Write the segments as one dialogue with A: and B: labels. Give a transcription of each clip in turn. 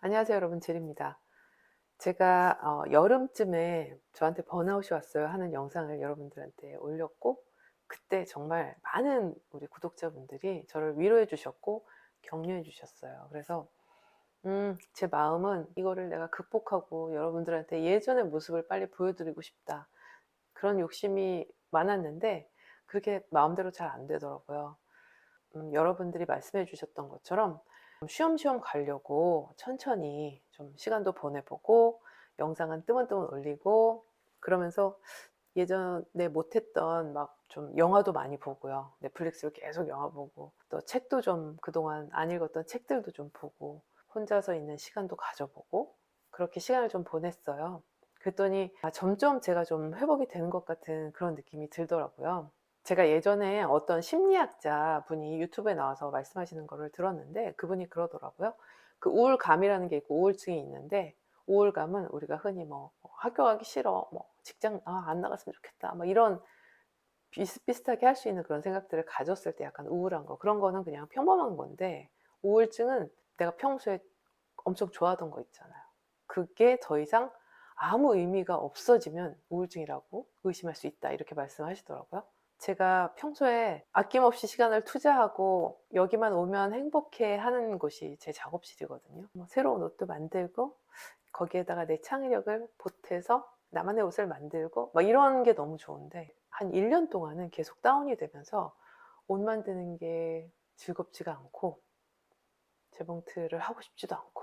A: 안녕하세요, 여러분. 질입니다. 제가 어, 여름쯤에 저한테 번아웃이 왔어요 하는 영상을 여러분들한테 올렸고, 그때 정말 많은 우리 구독자분들이 저를 위로해 주셨고, 격려해 주셨어요. 그래서, 음, 제 마음은 이거를 내가 극복하고 여러분들한테 예전의 모습을 빨리 보여드리고 싶다. 그런 욕심이 많았는데, 그렇게 마음대로 잘 안 되더라고요. 음, 여러분들이 말씀해 주셨던 것처럼 쉬엄쉬엄 가려고 천천히 좀 시간도 보내보고 영상은 뜨문뜨문 올리고 그러면서 예전에 못했던 막 좀 영화도 많이 보고요. 넷플릭스로 계속 영화 보고 또 책도 좀 그동안 안 읽었던 책들도 좀 보고 혼자서 있는 시간도 가져보고 그렇게 시간을 좀 보냈어요. 그랬더니 아, 점점 제가 좀 회복이 되는 것 같은 그런 느낌이 들더라고요. 제가 예전에 어떤 심리학자 분이 유튜브에 나와서 말씀하시는 거를 들었는데 그분이 그러더라고요. 그 우울감이라는 게 있고 우울증이 있는데 우울감은 우리가 흔히 뭐 학교 가기 싫어, 뭐 직장 아, 안 나갔으면 좋겠다, 뭐 이런 비슷비슷하게 할 수 있는 그런 생각들을 가졌을 때 약간 우울한 거 그런 거는 그냥 평범한 건데 우울증은 내가 평소에 엄청 좋아하던 거 있잖아요. 그게 더 이상 아무 의미가 없어지면 우울증이라고 의심할 수 있다 이렇게 말씀하시더라고요. 제가 평소에 아낌없이 시간을 투자하고 여기만 오면 행복해 하는 곳이 제 작업실이거든요. 뭐 새로운 옷도 만들고 거기에다가 내 창의력을 보태서 나만의 옷을 만들고 막 이런 게 너무 좋은데 한 1년 동안은 계속 다운이 되면서 옷 만드는 게 즐겁지가 않고 재봉틀을 하고 싶지도 않고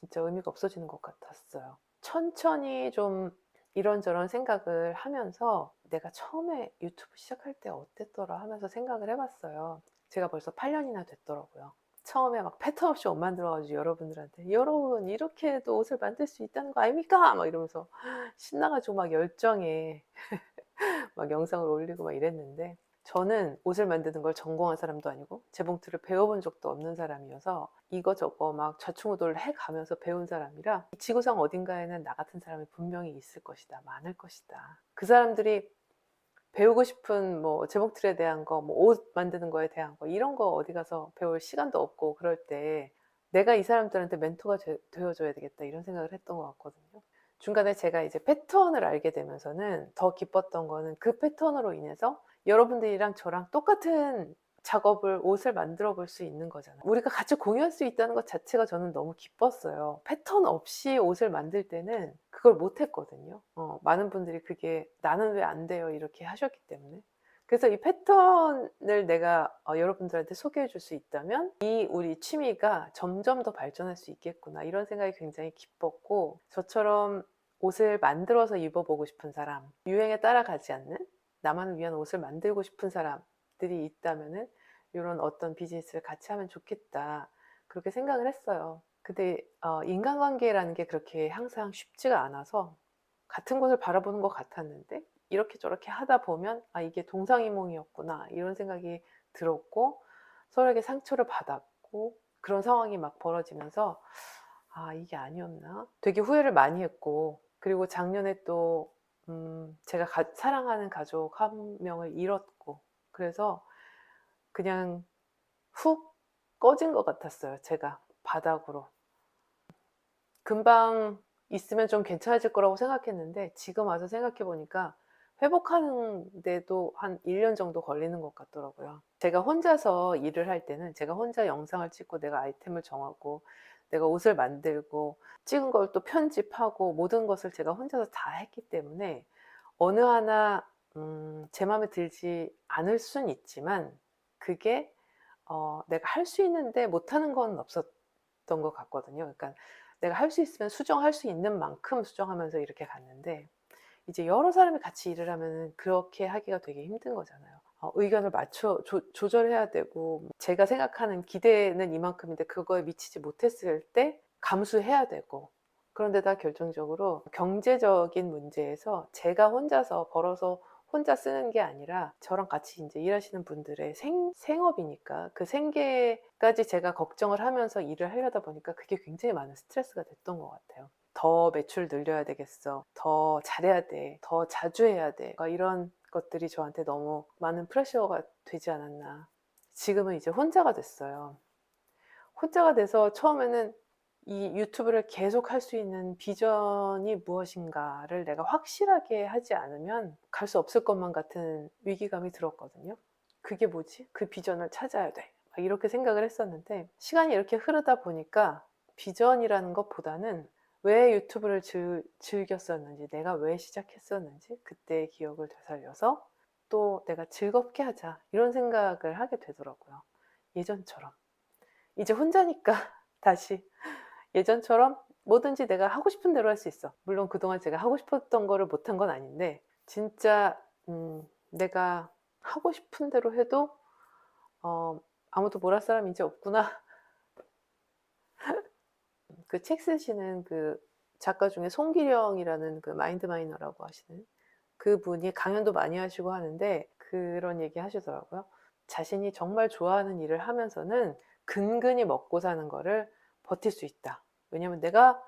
A: 진짜 의미가 없어지는 것 같았어요. 천천히 좀 이런저런 생각을 하면서 내가 처음에 유튜브 시작할 때 어땠더라 하면서 생각을 해봤어요. 제가 벌써 8년이나 됐더라고요. 처음에 막 패턴 없이 옷 만들어가지고 여러분들한테 여러분 이렇게 해도 옷을 만들 수 있다는 거 아닙니까? 막 이러면서 신나가지고 막 열정에 막 영상을 올리고 막 이랬는데 저는 옷을 만드는 걸 전공한 사람도 아니고 재봉틀을 배워본 적도 없는 사람이어서 이거저거 막 좌충우돌을 해가면서 배운 사람이라 이 지구상 어딘가에는 나 같은 사람이 분명히 있을 것이다 많을 것이다 그 사람들이 배우고 싶은 뭐 제목틀에 대한 거, 뭐 옷 만드는 거에 대한 거 이런 거 어디 가서 배울 시간도 없고 그럴 때 내가 이 사람들한테 멘토가 되, 되어줘야 되겠다 이런 생각을 했던 것 같거든요. 중간에 제가 이제 패턴을 알게 되면서는 더 기뻤던 거는 그 패턴으로 인해서 여러분들이랑 저랑 똑같은 작업을 옷을 만들어 볼 수 있는 거잖아요. 우리가 같이 공유할 수 있다는 것 자체가 저는 너무 기뻤어요. 패턴 없이 옷을 만들 때는 그걸 못 했거든요. 어, 많은 분들이 그게 나는 왜 안 돼요? 이렇게 하셨기 때문에. 그래서 이 패턴을 내가 어, 여러분들한테 소개해 줄 수 있다면 이 우리 취미가 점점 더 발전할 수 있겠구나 이런 생각이 굉장히 기뻤고 저처럼 옷을 만들어서 입어보고 싶은 사람 유행에 따라가지 않는 나만을 위한 옷을 만들고 싶은 사람 들이 있다면은 이런 어떤 비즈니스를 같이 하면 좋겠다 그렇게 생각을 했어요. 근데 어, 인간관계라는 게 그렇게 항상 쉽지가 않아서 같은 곳을 바라보는 것 같았는데 이렇게 저렇게 하다 보면 아 이게 동상이몽이었구나 이런 생각이 들었고 서로에게 상처를 받았고 그런 상황이 막 벌어지면서 아 이게 아니었나 되게 후회를 많이 했고 그리고 작년에 또 음, 제가 가- 사랑하는 가족 한 명을 잃었고 그래서 그냥 훅 꺼진 것 같았어요 제가 바닥으로 금방 있으면 좀 괜찮아질 거라고 생각했는데 지금 와서 생각해 보니까 회복하는데도 한 1년 정도 걸리는 것 같더라고요. 제가 혼자서 일을 할 때는 제가 혼자 영상을 찍고 내가 아이템을 정하고 내가 옷을 만들고 찍은 걸 또 편집하고 모든 것을 제가 혼자서 다 했기 때문에 어느 하나 음, 제 마음에 들지 않을 순 있지만 그게 어, 내가 할 수 있는데 못하는 건 없었던 것 같거든요. 그러니까 내가 할 수 있으면 수정할 수 있는 만큼 수정하면서 이렇게 갔는데 이제 여러 사람이 같이 일을 하면 그렇게 하기가 되게 힘든 거잖아요. 어, 의견을 맞춰 조, 조절해야 되고 제가 생각하는 기대는 이만큼인데 그거에 미치지 못했을 때 감수해야 되고 그런데다 결정적으로 경제적인 문제에서 제가 혼자서 벌어서 혼자 쓰는 게 아니라 저랑 같이 이제 일하시는 분들의 생, 생업이니까 그 생계까지 제가 걱정을 하면서 일을 하려다 보니까 그게 굉장히 많은 스트레스가 됐던 것 같아요. 더 매출 늘려야 되겠어. 더 잘해야 돼. 더 자주 해야 돼. 이런 것들이 저한테 너무 많은 프레셔가 되지 않았나. 지금은 이제 혼자가 됐어요. 혼자가 돼서 처음에는 이 유튜브를 계속 할 수 있는 비전이 무엇인가를 내가 확실하게 하지 않으면 갈 수 없을 것만 같은 위기감이 들었거든요. 그게 뭐지? 그 비전을 찾아야 돼. 막 이렇게 생각을 했었는데 시간이 이렇게 흐르다 보니까 비전이라는 것보다는 왜 유튜브를 즐, 즐겼었는지, 내가 왜 시작했었는지 그때의 기억을 되살려서 또 내가 즐겁게 하자 이런 생각을 하게 되더라고요. 예전처럼. 이제 혼자니까 다시 예전처럼 뭐든지 내가 하고 싶은 대로 할 수 있어. 물론 그동안 제가 하고 싶었던 거를 못한 건 아닌데 진짜 음, 내가 하고 싶은 대로 해도 어, 아무도 뭘할 사람이 이제 없구나. 그 책 쓰시는 그 작가 중에 송기령이라는 그 마인드 마이너라고 하시는 그분이 강연도 많이 하시고 하는데 그런 얘기 하시더라고요. 자신이 정말 좋아하는 일을 하면서는 근근히 먹고 사는 거를 버틸 수 있다. 왜냐면 내가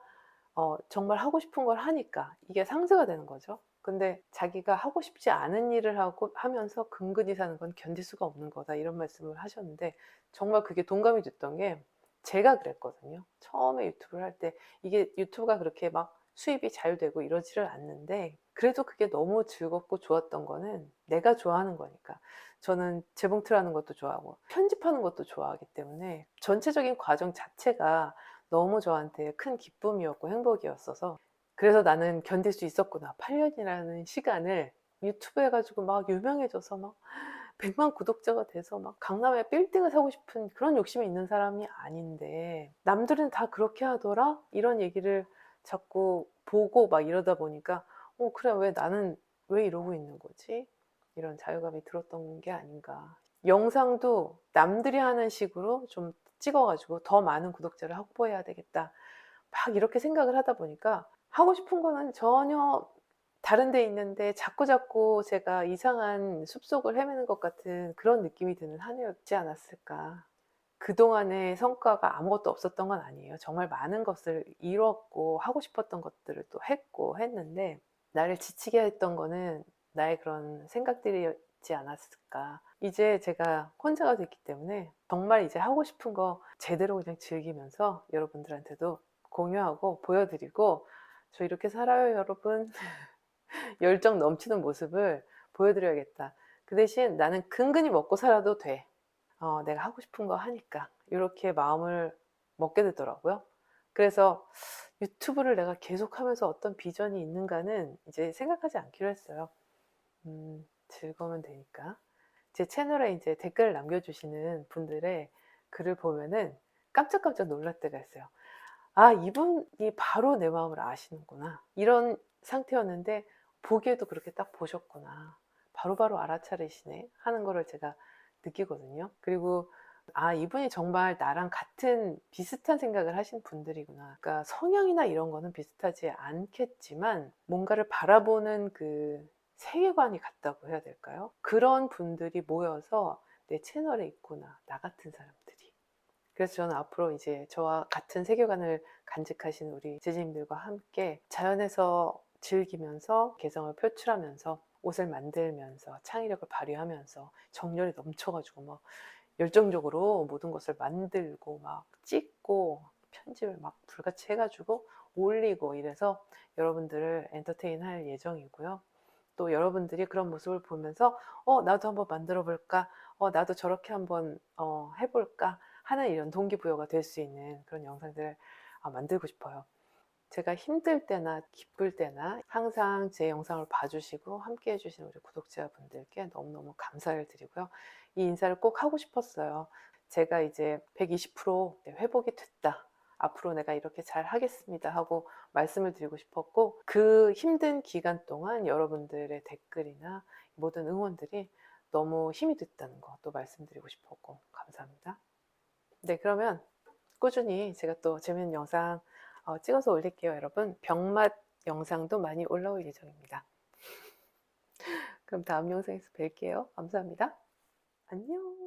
A: 어, 정말 하고 싶은 걸 하니까 이게 상쇄가 되는 거죠. 근데 자기가 하고 싶지 않은 일을 하고 하면서 근근히 사는 건 견딜 수가 없는 거다 이런 말씀을 하셨는데 정말 그게 동감이 됐던 게 제가 그랬거든요. 처음에 유튜브를 할 때 이게 유튜브가 그렇게 막 수입이 잘 되고 이러지를 않는데 그래도 그게 너무 즐겁고 좋았던 거는 내가 좋아하는 거니까 저는 재봉틀하는 것도 좋아하고 편집하는 것도 좋아하기 때문에 전체적인 과정 자체가 너무 저한테 큰 기쁨이었고 행복이었어서 그래서 나는 견딜 수 있었구나. 8년이라는 시간을 유튜브 해가지고 막 유명해져서 막 100만 구독자가 돼서 막 강남에 빌딩을 사고 싶은 그런 욕심이 있는 사람이 아닌데 남들은 다 그렇게 하더라? 이런 얘기를 자꾸 보고 막 이러다 보니까 어 그래 왜 나는 왜 이러고 있는 거지? 이런 자유감이 들었던 게 아닌가 영상도 남들이 하는 식으로 좀 찍어가지고 더 많은 구독자를 확보해야 되겠다 막 이렇게 생각을 하다 보니까 하고 싶은 거는 전혀 다른 데 있는데 자꾸 자꾸 제가 이상한 숲속을 헤매는 것 같은 그런 느낌이 드는 한 해였지 않았을까. 그동안의 성과가 아무것도 없었던 건 아니에요. 정말 많은 것을 이뤘고 하고 싶었던 것들을 또 했고 했는데 나를 지치게 했던 거는 나의 그런 생각들이었지 않았을까. 이제 제가 혼자가 됐기 때문에 정말 이제 하고 싶은 거 제대로 그냥 즐기면서 여러분들한테도 공유하고 보여드리고 저 이렇게 살아요 여러분 열정 넘치는 모습을 보여드려야겠다. 그 대신 나는 근근히 먹고 살아도 돼. 어, 내가 하고 싶은 거 하니까. 이렇게 마음을 먹게 되더라고요. 그래서 유튜브를 내가 계속 하면서 어떤 비전이 있는가는 이제 생각하지 않기로 했어요. 음, 즐거우면 되니까. 제 채널에 이제 댓글을 남겨주시는 분들의 글을 보면은 깜짝깜짝 놀랄 때가 있어요. 아, 이분이 바로 내 마음을 아시는구나. 이런 상태였는데 보기에도 그렇게 딱 보셨구나. 바로 바로 알아차리시네. 하는 거를 제가 느끼거든요. 그리고 아, 이분이 정말 나랑 같은 비슷한 생각을 하신 분들이구나. 그러니까 성향이나 이런 거는 비슷하지 않겠지만 뭔가를 바라보는 그 세계관이 같다고 해야 될까요? 그런 분들이 모여서 내 채널에 있구나. 나 같은 사람들이. 그래서 저는 앞으로 이제 저와 같은 세계관을 간직하신 우리 제자님들과 함께 자연에서 즐기면서 개성을 표출하면서 옷을 만들면서 창의력을 발휘하면서 정열이 넘쳐가지고 막 열정적으로 모든 것을 만들고 막 찍고 편집을 막 불같이 해가지고 올리고 이래서 여러분들을 엔터테인 할 예정이고요. 또 여러분들이 그런 모습을 보면서 어 나도 한번 만들어 볼까 어 나도 저렇게 한번 어, 해볼까 하는 이런 동기부여가 될 수 있는 그런 영상들을 아, 만들고 싶어요. 제가 힘들 때나 기쁠 때나 항상 제 영상을 봐주시고 함께 해주시는 우리 구독자분들께 너무너무 감사를 드리고요. 이 인사를 꼭 하고 싶었어요. 제가 이제 120% 회복이 됐다. 앞으로 내가 이렇게 잘 하겠습니다 하고 말씀을 드리고 싶었고 그 힘든 기간 동안 여러분들의 댓글이나 모든 응원들이 너무 힘이 됐다는 것도 말씀드리고 싶었고 감사합니다. 네, 그러면 꾸준히 제가 또 재밌는 영상 어, 찍어서 올릴게요, 여러분. 병맛 영상도 많이 올라올 예정입니다. 그럼 다음 영상에서 뵐게요. 감사합니다. 안녕.